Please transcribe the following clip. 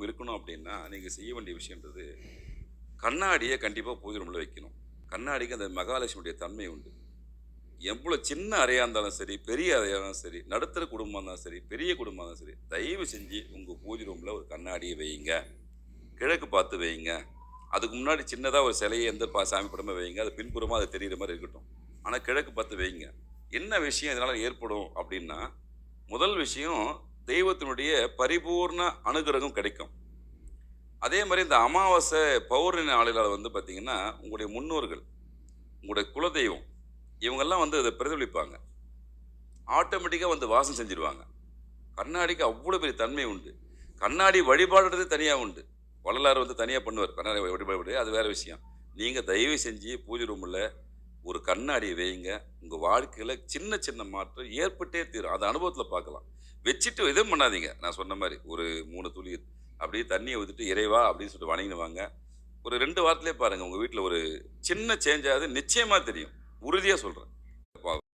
இல்லாமல் இருக்கணும் அப்படின்னா நீங்கள் செய்ய வேண்டிய விஷயன்றது கண்ணாடியை கண்டிப்பாக பூஜை ரூமில் வைக்கணும். கண்ணாடிக்கு அந்த மகாலட்சுமியுடைய தன்மை உண்டு. எவ்வளோ சின்ன அறையாக இருந்தாலும் சரி பெரிய அறையாக இருந்தாலும் சரி நடுத்தர குடும்பம் இருந்தாலும் சரி பெரிய குடும்பம் இருந்தாலும் சரி தயவு செஞ்சு உங்கள் பூஜை ரூமில் ஒரு கண்ணாடியை வையுங்க கிழக்கு பார்த்து வையுங்க அதுக்கு முன்னாடி சின்னதாக ஒரு சிலையை எந்த பா சாமி படமாக வைங்க. அது பின்புறமாக அது தெரியுற மாதிரி இருக்கட்டும். ஆனால் கிழக்கு பார்த்து வையுங்க என்ன விஷயம் இதனால் ஏற்படும் அப்படின்னா முதல் விஷயம் தெய்வத்தினுடைய பரிபூர்ண அனுகிரகம் கிடைக்கும். அதே மாதிரி இந்த அமாவாசை பௌர்ணமி நாளில் வந்து பார்த்திங்கன்னா உங்களுடைய முன்னோர்கள் உங்களுடைய குலதெய்வம் இவங்கெல்லாம் வந்து அதை பிரதிபலிப்பாங்க. ஆட்டோமேட்டிக்காக வந்து வாசம் செஞ்சுருவாங்க. கண்ணாடிக்கு அவ்வளோ பெரிய தன்மை உண்டு. கண்ணாடி வழிபாடுறது தனியாக உண்டு. வள்ளலார் வந்து தனியாக பண்ணுவார். கண்ணாடி வழிபாடு அது வேறு விஷயம். நீங்கள் தயவு செஞ்சு பூஜை ரூமில் ஒரு கண்ணாடியை வையுங்க உங்கள் வாழ்க்கையில் சின்ன சின்ன மாற்றம் ஏற்பட்டே தீரும். அது அனுபவத்தில் பார்க்கலாம். வச்சுட்டு எதுவும் பண்ணாதீங்க. நான் சொன்ன மாதிரி ஒரு மூணு துளி அப்படியே தண்ணியை ஊற்றிட்டு இறைவா அப்படின்னு சொல்லிட்டு வணங்கிடுவாங்க. ஒரு ரெண்டு வாரத்திலே பாருங்கள் உங்கள் வீட்டில் ஒரு சின்ன சேஞ்ச் ஆகுது. நிச்சயமாக தெரியும். உறுதியாக சொல்கிறேன்